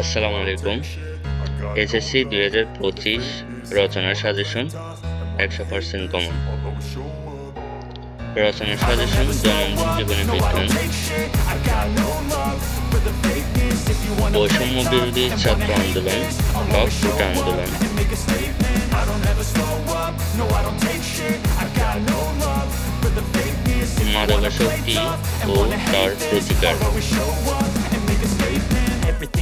আসসালামু আলাইকুম। এসএসসি দুই হাজার পঁচিশ রচনার সাজেশন একশো পার্সেন্ট কমন। রচনার সাজেশন দৈনন্দিন জীবনে বিজ্ঞান। বৈষম্য বিরোধী ছাত্র আন্দোলন বা আন্দোলন। মাদকাসক্তি ও তার প্রতিকার।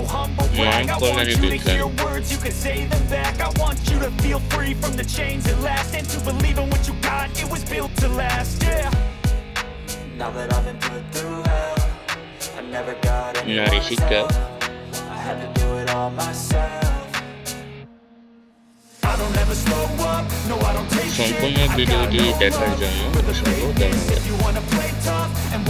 so humble brag. I want you to hear words, you can say them back. I want you to feel free from the chains at last and to believe in what you got. It was built to last, yeah. Now that I've been put through hell, I never got any yeah, help. I had to do it all myself. I don't ever slow up, no I don't take shit. I got no worries if you wanna play tough and